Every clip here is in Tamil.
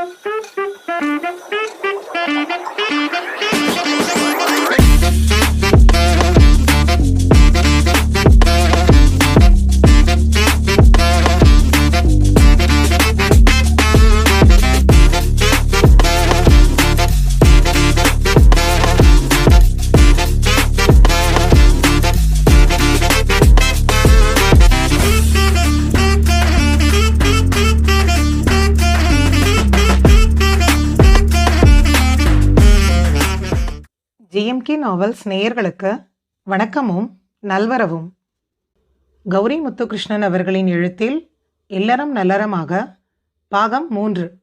Thank you. ஜிஎம்கே நாவல்ஸ் நேயர்களுக்கு வணக்கமும் நல்வரவும். கௌரி முத்துகிருஷ்ணன் அவர்களின் எழுத்தில் இல்லறம் நல்லறமாக பாகம் மூன்று.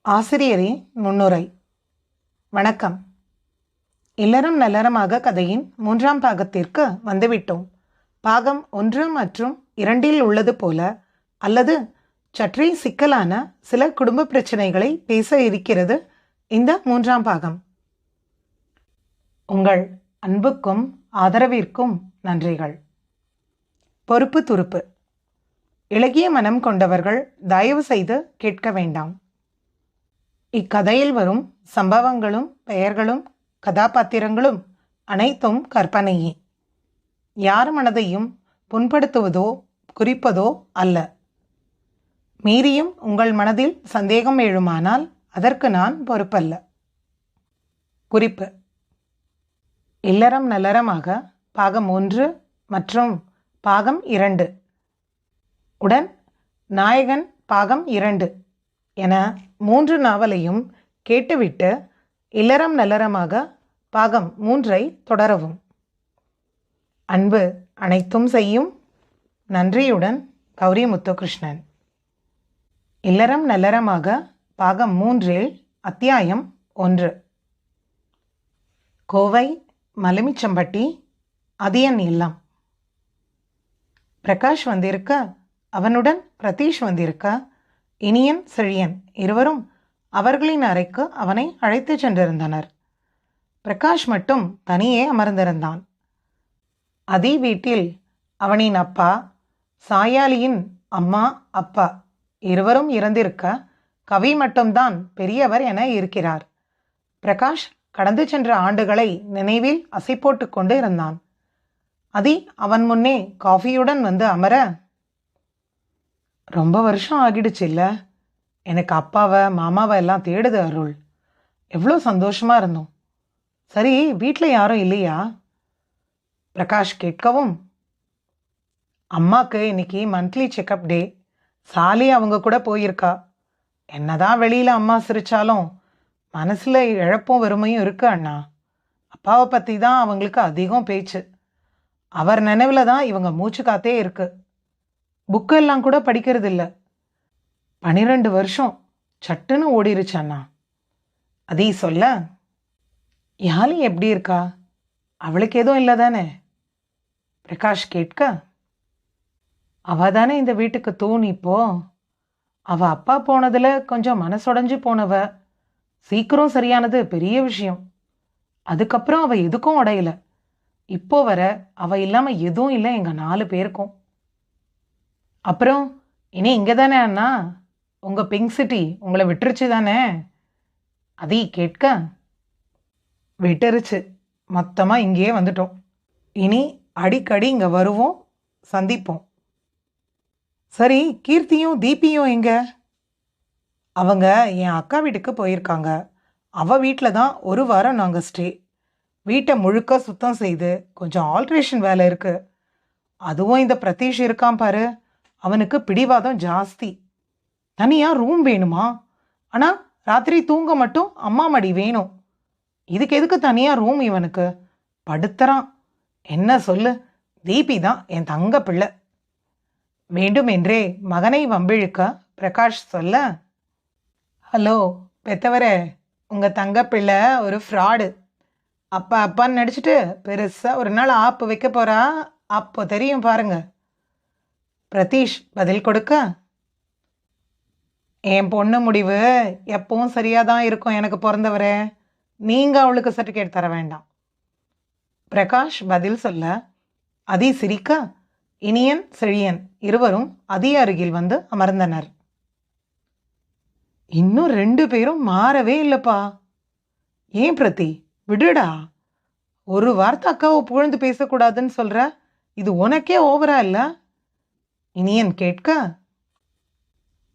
ஆசிரியரின் முன்னுரை. வணக்கம். இல்லறம் நல்லறமாக கதையின் மூன்றாம் பாகத்திற்கு வந்துவிட்டோம். பாகம் ஒன்று மற்றும் இரண்டில் உள்ளது போல அல்லது சற்றே சிக்கலான சில குடும்ப பிரச்சனைகளை பேச இருக்கிறது இந்த மூன்றாம் பாகம். உங்கள் அன்புக்கும் ஆதரவிற்கும் நன்றிகள். பொறுப்பு துருப்பு. இளகிய மனம் கொண்டவர்கள் தயவு செய்து கேட்க வேண்டாம். இக்கதையில் வரும் சம்பவங்களும் பெயர்களும் கதாபாத்திரங்களும் அனைத்தும் கற்பனையே. யார் மனதையும் புண்படுத்துவதோ குறிப்பதோ அல்ல. மீறியும் உங்கள் மனதில் சந்தேகம் எழுமானால் அதற்கு நான் பொறுப்பல்ல. குறிப்பு. இல்லறம் நல்லறமாக பாகம் ஒன்று மற்றும் பாகம் இரண்டு. உடன் நாயகன் பாகம் இரண்டு என மூன்று நாவலையும் கேட்டுவிட்டு இல்லறம் நல்லறமாக பாகம் மூன்றை தொடரவும். அன்பு அனைத்தும் செய்யும் நன்றியுடன் கௌரி முத்துகிருஷ்ணன். இல்லறம் நல்லறமாக பாகம் மூன்றில் அத்தியாயம் ஒன்று. கோவை மலுமிச்சம்பட்டி அதியன் இல்லம். பிரகாஷ் வந்திருக்க அவனுடன் பிரதீஷ் வந்திருக்க இனியன் செழியன் இருவரும் அவர்களின் அறைக்கு அவனை அழைத்துச் சென்றிருந்தனர். பிரகாஷ் மட்டும் தனியே அமர்ந்திருந்தான். அதி வீட்டில் அவனின் அப்பா சாயாலியின் அம்மா அப்பா இருவரும் இறந்திருக்க கவி மட்டும்தான் பெரியவர் என இருக்கிறார். பிரகாஷ் கடந்து சென்ற ஆண்டுகளை நினைவில் அசை போட்டு கொண்டு இருந்தான். அதி அவன் முன்னே காஃபியுடன் வந்து அமர ரொம்ப வருஷம் ஆகிடுச்சு இல்லை? எனக்கு அப்பாவை மாமாவை எல்லாம் தேடுது அருள். எவ்வளோ சந்தோஷமாக இருந்தோம். சரி வீட்டில் யாரும் இல்லையா? பிரகாஷ் கேட்கவும் அம்மாவுக்கு இன்னைக்கு மந்த்லி செக்கப் டே சாலி அவங்க கூட போயிருக்கா. என்னதான் வெளியில் அம்மா சிரித்தாலும் மனசில் இழப்பும் வெறுமையும் இருக்கு அண்ணா. அப்பாவை பற்றி தான் அவங்களுக்கு அதிகம் பேச்சு. அவர் நினைவில் தான் இவங்க மூச்சு காத்தே இருக்கு. புக்கெல்லாம் கூட படிக்கிறது இல்லை. பனிரெண்டு வருஷம் சட்டுன்னு ஓடிருச்சு அண்ணா. அதே சொல்ல யாலி எப்படி இருக்கா? அவளுக்கு எதுவும் இல்லை தானே? பிரகாஷ் கேட்க அவ தானே இந்த வீட்டுக்கு தூண் இப்போ. அவள் அப்பா போனதில் கொஞ்சம் மனசுடைஞ்சு போனவ. சீக்கிரம் சரியானது பெரிய விஷயம். அதுக்கப்புறம் அவள் எதுக்கும் உடையல இப்போ வர அவள் இல்லாமல் எதுவும் இல்லை எங்கள் நாலு பேருக்கும். அப்புறம் இனி இங்கே தானே அண்ணா? உங்கள் பிங்க் சிட்டி உங்களை விட்டுருச்சு தானே? அதி கேட்க. விட்டுருச்சு. மொத்தமாக இங்கேயே வந்துட்டோம். இனி அடிக்கடி இங்கே வருவோம் சந்திப்போம். சரி கீர்த்தியும் தீபியும் எங்கே? அவங்க என் அக்கா வீட்டுக்கு போயிருக்காங்க. அவள் வீட்டில் தான் ஒரு வாரம் நாங்கள் ஸ்டே வீட்டை முழுக்க சுத்தம் செய்து கொஞ்சம் ஆல்ட்ரேஷன் வேலை இருக்குது அதுவும் இந்த பிரதீஷ் இருக்கான் பாரு. அவனுக்கு பிடிவாதம் ஜாஸ்தி. தனியாக ரூம் வேணுமா? ஆனால் ராத்திரி தூங்க மட்டும் அம்மா மடி வேணும். இதுக்கு எதுக்கு தனியாக ரூம் இவனுக்கு? படுத்துறான். என்ன சொல்லு? தீபி தான் என் தங்க பிள்ளை. வேண்டுமென்றே மகனை வம்பிழுக்க பிரகாஷ் சொல்ல ஹலோ பெத்தவரே உங்கள் தங்க பிள்ளை ஒரு ஃப்ராடு அப்பா அப்பான்னு நடிச்சிட்டு பெருசாக ஒரு நாள் ஆப்பு வைக்க போகிறா அப்போ தெரியும் பாருங்க. பிரதீஷ் பதில் கொடுக்க. என் பொண்ணு முடிவு எப்பவும் சரியாக தான் இருக்கும் எனக்கு பிறந்தவரே. நீங்கள் அவளுக்கு சர்டிஃபிகேட் தர வேண்டாம். பிரகாஷ் பதில் சொல்ல அதி சிரிக்க இனியன் செழியன் இருவரும் அதி அருகில் வந்து அமர்ந்தனர். இன்னும் ரெண்டு பேரும் மாறவே இல்லைப்பா. ஏன் பிரதி? விடுடா. ஒரு வார்த்தை அக்காவை புகழ்ந்து பேசக்கூடாதுன்னு சொல்கிற இது உனக்கே ஓவரா இல்லை? இனியன் கேட்க?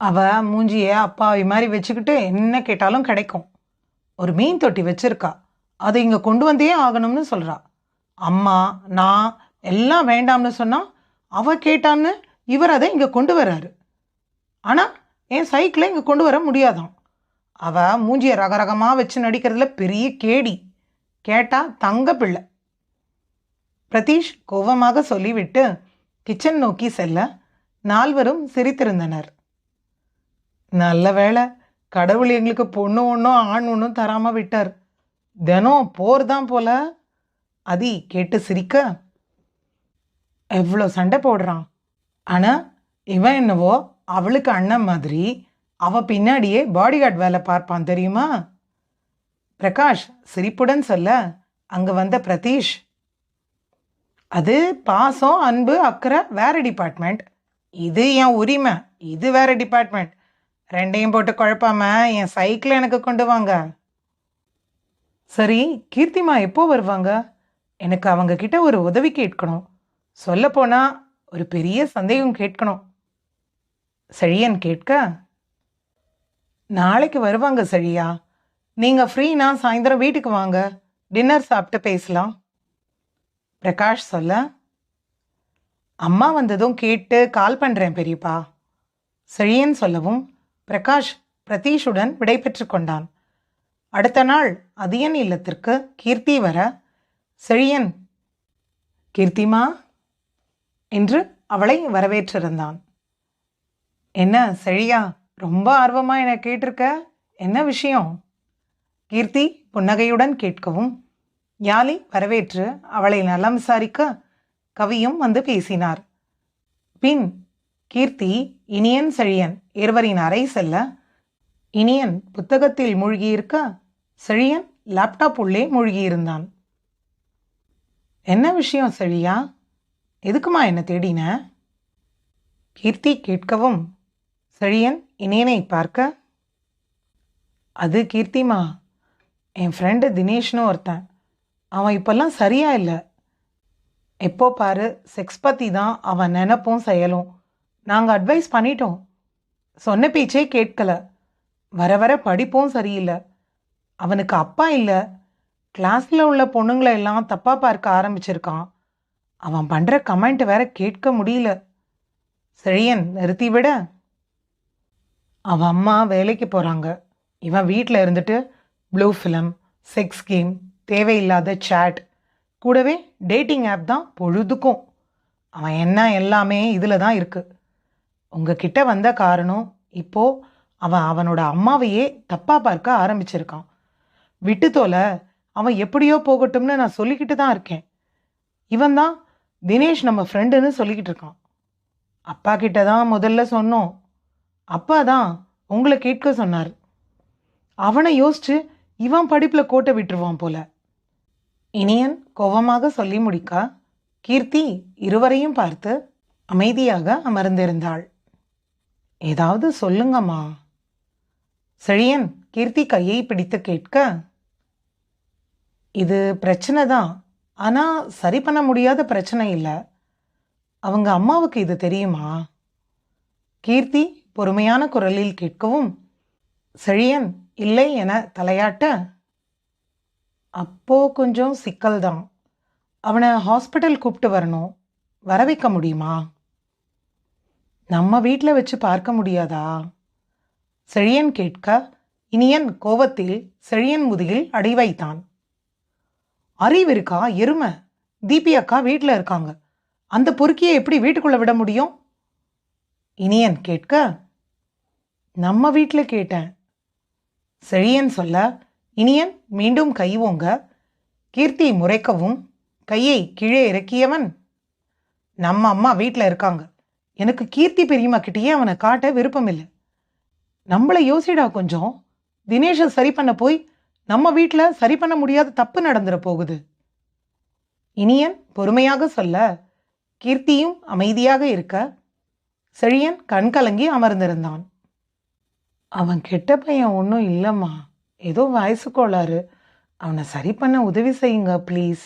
அவ மூஞ்சிய அப்பாவி மாதிரி வச்சுக்கிட்டு என்ன கேட்டாலும் கிடைக்கும். ஒரு மீன் தொட்டி வச்சிருக்கா. அதை இங்கே கொண்டு வந்தே ஆகணும்னு சொல்கிறா அம்மா நான் எல்லாம் வேண்டாம்னு சொன்னா அவ கேட்டான்னு இவர் அதை இங்கே கொண்டு வர்றாரு. ஆனால் என் சைக்கிளை இங்கே கொண்டு வர முடியாதான் அவள் மூஞ்சியை ரகரகமாக வச்சு நடிக்கிறதுல பெரிய கேடி. கேட்டால் தங்க பிள்ளை. பிரதீஷ் கோபமாக சொல்லிவிட்டு கிச்சன் நோக்கி செல்ல நால்வரும் சிரித்திருந்தனர். நல்ல வேளை கடவுள் எங்களுக்கு பொண்ணு ஒன்றும் ஆண் ஒன்றும் தராமல் விட்டார். தினம் போர் தான் போல. அதி கேட்டு சிரிக்க எவ்வளோ சண்டை போடுறான். ஆனால் இவன் என்னவோ அவளுக்கு அண்ணன் மாதிரி அவ பின்னாடியே பாடிகார்ட் வேலை பார்ப்பான் தெரியுமா? பிரகாஷ் சிரிப்புடன் சொல்ல அங்க வந்த பிரதீஷ். அது பாசம் அன்பு அக்கறை வேற டிபார்ட்மெண்ட் இது என் உரிமை இது வேற டிபார்ட்மெண்ட் ரெண்டையும் போட்டு குழப்பாம என் சைக்கிள் எனக்கு கொண்டு வாங்க. சரி கீர்த்திமா எப்போ வருவாங்க? எனக்கு அவங்க கிட்ட ஒரு உதவி கேட்கணும். சொல்லப்போனால் ஒரு பெரிய சந்தேகம் கேட்கணும். செழியன் கேட்க நாளைக்கு வருவாங்க செழியா? நீங்கள் ஃப்ரீனா சாயந்தரம் வீட்டுக்கு வாங்க. டின்னர் சாப்பிட்டு பேசலாம். பிரகாஷ் சொல்ல அம்மா வந்ததும் கேட்டு கால் பண்ணுறேன் பெரியப்பா. செழியன் சொல்லவும் பிரகாஷ் பிரதீஷுடன் விடைபெற்று கொண்டான். அடுத்த நாள் அதியன் இல்லத்திற்கு கீர்த்தி வர செழியன் கீர்த்திமா? என்று அவளை வரவேற்றிருந்தான். என்ன செழியா ரொம்ப ஆர்வமாக என்னை கேட்டிருக்க? என்ன விஷயம்? கீர்த்தி புன்னகையுடன் கேட்கவும். யாலி வரவேற்று அவளை நலம் விசாரிக்க கவியும் வந்து பேசினார். பின் கீர்த்தி இனியன் செழியன் இருவரின் அறை செல்ல இனியன் புத்தகத்தில் மூழ்கியிருக்க செழியன் லேப்டாப் உள்ளே மூழ்கியிருந்தான். என்ன விஷயம் செழியா? எதுக்குமா என்னை தேடின? கீர்த்தி கேட்கவும் செழியன் இனியனை பார்க்க. அது கீர்த்திமா. என் ஃப்ரெண்டு தினேஷ்னு ஒருத்தன். அவன் இப்போல்லாம் சரியா இல்லை. எப்போ பாரு செக்ஸ் பற்றி தான் அவன் நினப்பும் செயலும். நாங்கள் அட்வைஸ் பண்ணிட்டோம். சொன்ன பேச்சே கேட்கல. வர வர படிப்பும் சரியில்லை. அவனுக்கு அப்பா இல்லை. கிளாஸில் உள்ள பொண்ணுங்களை எல்லாம் தப்பாக பார்க்க ஆரம்பிச்சிருக்கான். அவன் பண்ணுற கமெண்ட் வேற கேட்க முடியல. செழியன் நிறுத்தி அவன் அம்மா வேலைக்கு போகிறாங்க இவன் வீட்டில் இருந்துட்டு ப்ளூ ஃபிலிம் செக்ஸ் கேம் தேவையில்லாத சேட் கூடவே டேட்டிங் ஆப் தான் பொழுதுக்கும். அவன் என்ன எல்லாமே இதில் தான் இருக்குது உங்ககிட்ட வந்த காரணம் இப்போது அவன் அவனோட அம்மாவையே தப்பாக பார்க்க ஆரம்பிச்சிருக்கான். விட்டு அவன் எப்படியோ போகட்டும்னு நான் சொல்லிக்கிட்டு தான் இருக்கேன். இவன் தான் தினேஷ் நம்ம ஃப்ரெண்டுன்னு சொல்லிக்கிட்டு இருக்கான். அப்பா கிட்ட தான் முதல்ல சொன்னோம். அப்பா தான் உங்களை கேட்க சொன்னார். அவனை யோசிச்சு இவன் படிப்பில் கோட்டை விட்டுருவான் போல. இனியன் கோபமாக சொல்லி முடிக்க கீர்த்தி இருவரையும் பார்த்து அமைதியாக அமர்ந்திருந்தாள். ஏதாவது சொல்லுங்கம்மா. செழியன் கீர்த்தி கையை பிடித்து கேட்க இது பிரச்சனை தான். ஆனால் சரி பண்ண முடியாத பிரச்சனை இல்லை. அவங்க அம்மாவுக்கு இது தெரியுமா? கீர்த்தி பொறுமையான குரலில் கேட்கவும் செழியன் இல்லை என தலையாட்ட அப்போ கொஞ்சம் சிக்கல் தான் அவனை ஹாஸ்பிட்டல் கூப்பிட்டு வரணும். வர வைக்க முடியுமா? நம்ம வீட்டில் வச்சு பார்க்க முடியாதா? செழியன் கேட்க இனியன் கோவத்தில் செழியன் முதுகில் அடி வைத்தான். அறிவு இருக்கா? எருமை. தீபி அக்கா வீட்டில் இருக்காங்க. அந்த பொறுக்கியை எப்படி வீட்டுக்குள்ளே விட முடியும்? இனியன் கேட்க நம்ம வீட்டில் கேட்டேன். செழியன் சொல்ல இனியன் மீண்டும் கை ஓங்க. கீர்த்தி முறைக்கவும் கையை கீழே இறக்கியவன் நம்ம அம்மா வீட்டில் இருக்காங்க. எனக்கு கீர்த்தி பெரியம்மா கிட்டேயே அவனை காட்ட விருப்பம் இல்லை நம்மளை யோசிடா கொஞ்சம். தினேஷை சரி பண்ண போய் நம்ம வீட்டில் சரி பண்ண முடியாத தப்பு நடந்துட போகுது. இனியன் பொறுமையாக சொல்ல கீர்த்தியும் அமைதியாக இருக்க. செழியன் கண்கலங்கி அமர்ந்திருந்தான். அவன் கெட்ட பையன் ஒன்றும் இல்லைம்மா. ஏதோ வயசு கோளாறு. அவனை சரி பண்ண உதவி செய்யுங்க ப்ளீஸ்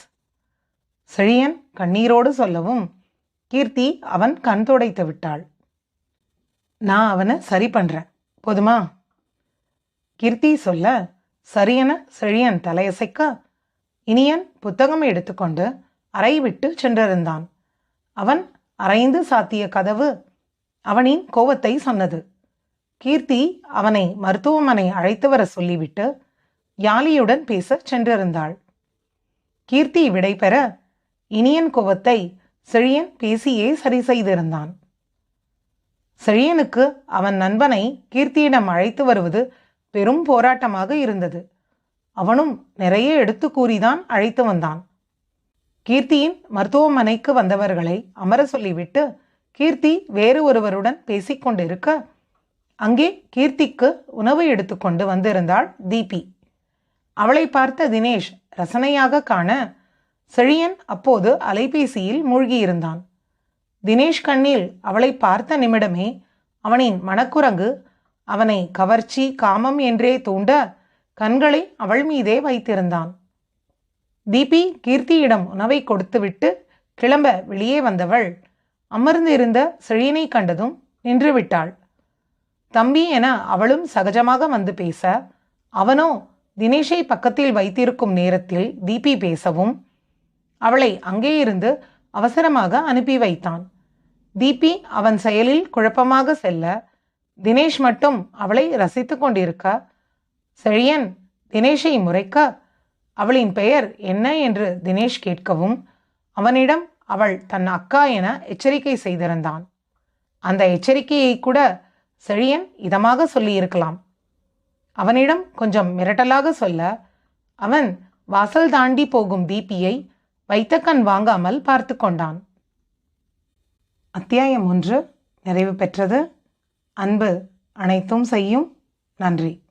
செழியன் கண்ணீரோடு சொல்லவும் கீர்த்தி அவன் கண் துடைத்து விட்டாள். நான் அவனை சரி பண்ணுறேன் போதுமா? கீர்த்தி சொல்ல சரியென செழியன் தலையசைக்க இனியன் புத்தகம் எடுத்துக்கொண்டு அறை விட்டு சென்றிருந்தான். அவன் அரைந்து சாத்திய கதவு அவனின் கோவத்தை சொன்னது. கீர்த்தி அவனை மருத்துவமனை அழைத்து வர சொல்லிவிட்டு யாழியுடன் பேச சென்றிருந்தாள். கீர்த்தி விடைபெற இனியன் கோபத்தை செழியன் பேசியே சரி செய்திருந்தான். செழியனுக்கு அவன் நண்பனை கீர்த்தியிடம் அழைத்து வருவது பெரும் போராட்டமாக இருந்தது. அவனும் நிறைய எடுத்து கூறிதான் அழைத்து வந்தான். கீர்த்தியின் மருத்துவமனைக்கு வந்தவர்களை அமர சொல்லிவிட்டு கீர்த்தி வேறு ஒருவருடன் பேசிக்கொண்டிருக்க அங்கே கீர்த்திக்கு உணவு எடுத்துக்கொண்டு வந்திருந்தாள் தீபி. அவளை பார்த்த தினேஷ் ரசனையாக காண செழியன் அப்போது அலைபேசியில் மூழ்கியிருந்தான். தினேஷ் கண்ணில் அவளை பார்த்த நிமிடமே அவனின் மனக்குரங்கு அவனை கவர்ச்சி காமம் என்றே தூண்ட கண்களை அவள் மீதே வைத்திருந்தான். தீபி கீர்த்தியிடம் உணவை கொடுத்துவிட்டு கிளம்ப வெளியே வந்தவள் அமர்ந்திருந்த செழியனை கண்டதும் நின்றுவிட்டாள். தம்பி என அவளும் சகஜமாக வந்து பேச அவனோ தினேஷை பக்கத்தில் வைத்திருக்கும் நேரத்தில் தீபி பேசவும் அவளை அங்கேயிருந்து அவசரமாக அனுப்பி வைத்தான். தீபி அவன் செயலில் குழப்பமாக செல்ல தினேஷ் மட்டும் அவளை ரசித்து கொண்டிருக்க செழியன் தினேஷை முறைக்க அவளின் பெயர் என்ன என்று தினேஷ் கேட்கவும் அவனிடம் அவள் தன் அக்கா என எச்சரிக்கை செய்திருந்தான். அந்த எச்சரிக்கையை கூட செழியன் இதமாக சொல்லியிருக்கலாம். அவனிடம் கொஞ்சம் மிரட்டலாக சொல்ல அவன் வாசல் தாண்டி போகும் தீபியை வைத்த கண் வாங்காமல் பார்த்து கொண்டான். அத்தியாயம் ஒன்று. நிறைவு பெற்றது. அன்பு அனைத்தும் செய்யும். நன்றி.